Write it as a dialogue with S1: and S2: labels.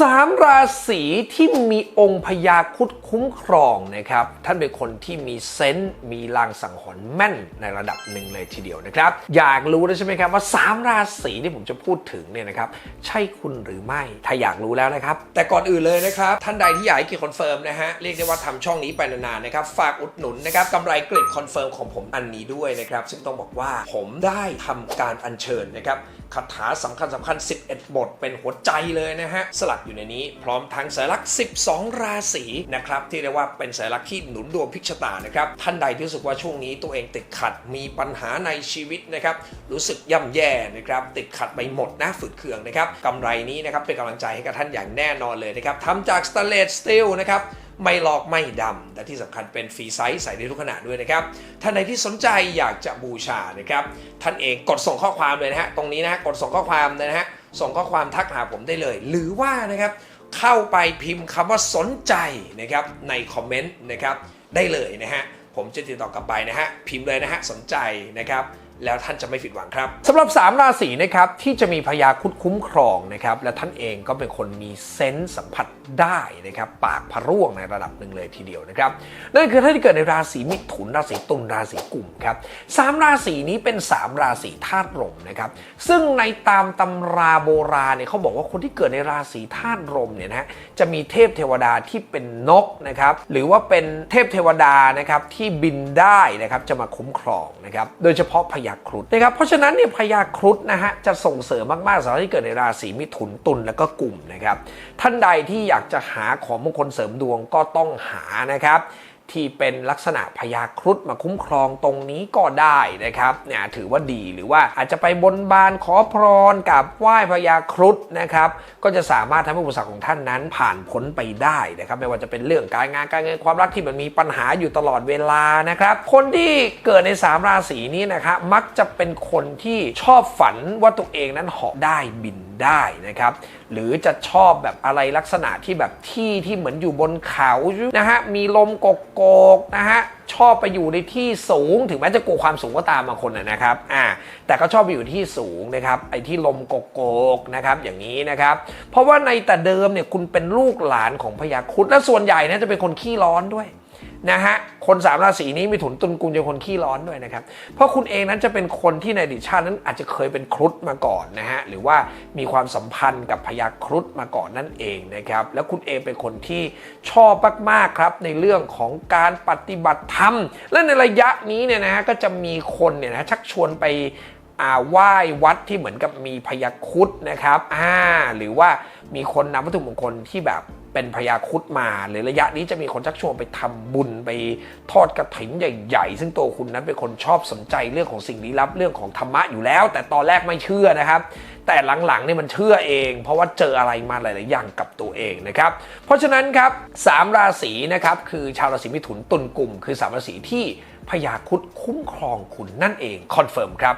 S1: สามราศีที่มีองค์พญาคุดคุ้มครองนะครับ ท่านเป็นคนที่มีเซนส์มีลางสังหรณ์แม่นในระดับหนึ่งเลยทีเดียวนะครับ อยากรู้แล้วใช่ไหมครับว่าสามราศีที่ผมจะพูดถึงเนี่ยนะครับ ใช่คุณหรือไม่ถ้าอยากรู้แล้วนะครับ แต่ก่อนอื่นเลยนะครับ ท่านใดที่อยากให้กิจคอนเฟิร์มนะฮะเรียกได้ว่าทำช่องนี้ไปนานๆนะครับฝากอุดหนุนนะครับกำไรกริดคอนเฟิร์มของผมอันนี้ด้วยนะครับซึ่งต้องบอกว่าผมได้ทำการอัญเชิญนะครับคาถาสำคัญสำคัญ 11 บท เป็นหัวใจเลยนะฮะ สลักอยู่ในนี้พร้อมทั้งสัญลักษณ์ 12 ราศีนะครับ ที่เรียกว่าเป็นสัญลักษณ์ที่หนุนดวงพิกชะตานะครับ ท่านใดที่รู้สึกว่าช่วงนี้ตัวเองติดขัดมีปัญหาในชีวิตนะครับ รู้สึกย่ำแย่นะครับ ติดขัดไปหมดนะฝืดเคืองนะครับกำไรนี้นะครับเป็นกำลังใจให้กับท่านอย่างแน่นอนเลยนะครับทำจากสแตนเลสสตีลนะครับ ไม่ลอกไม่ดำแต่ที่สำคัญเป็นฟรีไซส์ใส่ได้ทุกขนาดด้วยนะครับท่านใดที่สนใจอยากจะบูชานะครับท่านเองกดส่งข้อความเลยนะฮะตรงนี้นะฮะกดส่งข้อความนะฮะส่งข้อความทักหาผมได้เลย หรือว่านะครับเข้าไปพิมพ์คำว่าสนใจนะครับในคอมเมนต์นะครับได้เลยนะฮะผมจะติดต่อกลับไปนะฮะพิมพ์เลยนะฮะสนใจนะครับ แล้วท่านจะไม่ผิดหวังครับสำหรับ 3 ราศีนะครับที่จะมีพยาคุดคุ้มครองนะครับและท่านเองก็เป็นคนมีเซนส์สัมผัสได้นะครับปากพะร่วงในระดับหนึ่งเลยทีเดียวนะครับนั่นคือท่านที่เกิดในราศีมิถุนราศีตุลราศีกุมครับสามราศีนี้เป็น 3 ราศีธาตุลมนะครับซึ่งในตามตำราโบราณเนี่ยเขาบอกว่าคนที่เกิดในราศีธาตุลมเนี่ยนะฮะจะมีเทพเทวดาที่เป็นนกนะครับหรือว่าเป็นเทพเทวดานะครับที่บินได้นะครับจะมาคุ้มครองนะครับโดยเฉพาะพญาครุฑนะครับเพราะฉะนั้นเนี่ยพญาครุฑนะฮะจะส่งเสริมมากๆสำหรับที่เกิดในราศีมิถุนตุลแล้วก็กลุ่มนะครับท่านใดที่อยากจะหาของมงคลเสริมดวงก็ต้องหานะครับ ที่เป็นลักษณะพญาครุฑมาคุ้มครองตรงนี้ก็ได้นะครับเนี่ยถือว่าดีหรือว่าอาจจะไปบนบานขอพรกับไหว้พญาครุฑนะครับก็จะสามารถทำให้อุปสรรคของท่านนั้นผ่านพ้นไปได้นะครับไม่ว่าจะเป็นเรื่องการงานการเงินความรักที่มันมีปัญหาอยู่ตลอดเวลานะครับคนที่เกิดในสามราศีนี้นะครับมักจะเป็นคนที่ชอบฝันว่าตัวเองนั้นเหาะได้บิน ได้นะครับ หรือจะชอบแบบอะไรลักษณะที่แบบที่ที่เหมือนอยู่บนเขานะฮะมีลมโกกๆนะฮะ ชอบไปอยู่ในที่สูง ถึงแม้จะกลัวความสูงก็ตามบางคนนะครับอ่าแต่ก็ชอบไปอยู่ที่สูงนะครับไอ้ที่ลมโกกโกกนะครับอย่างนี้นะครับ เพราะว่าในแต่เดิมเนี่ยคุณเป็นลูกหลานของพญาครุฑและส่วนใหญ่นะจะเป็นคนขี้ร้อนด้วยนะฮะคนสามราศีนี้มีถุนตุนกุลจะคนขี้ร้อนด้วยนะครับ เพราะคุณเองนั้นจะเป็นคนที่ในอดิชาตินั้นอาจจะเคยเป็นครุฑมาก่อนนะฮะหรือว่ามีความสัมพันธ์กับพญาครุฑมาก่อนนั่นเองนะครับ แล้วคุณเองเป็นคนที่ชอบมากๆครับในเรื่องของการปฏิบัติธรรมและในระยะนี้เนี่ยนะฮะก็จะมีคนเนี่ยนะชักชวนไปอาไหว้วัดที่เหมือนกับมีพญาครุฑนะครับอ่าหรือว่ามีคนนำวัตถุมงคลที่แบบเป็นพญาครุฑมาหรือระยะนี้จะมีคนชักชวนไปทำบุญไปทอดกระถินใหญ่ๆ ซึ่งตัวคุณนั้นเป็นคนชอบสนใจเรื่องของสิ่งลี้ลับเรื่องของธรรมะอยู่แล้ว แต่ตอนแรกไม่เชื่อนะครับ แต่หลังๆเนี่ยมันเชื่อเอง เพราะว่าเจออะไรมาหลาย ๆ อย่างกับตัวเองนะครับ เพราะฉะนั้นครับสามราศีนะครับคือชาวราศีมิถุนตุลกลุ่ม คือสามราศีที่พยาคุดคุ้มครองคุณนั่นเองคอนเฟิร์มครับ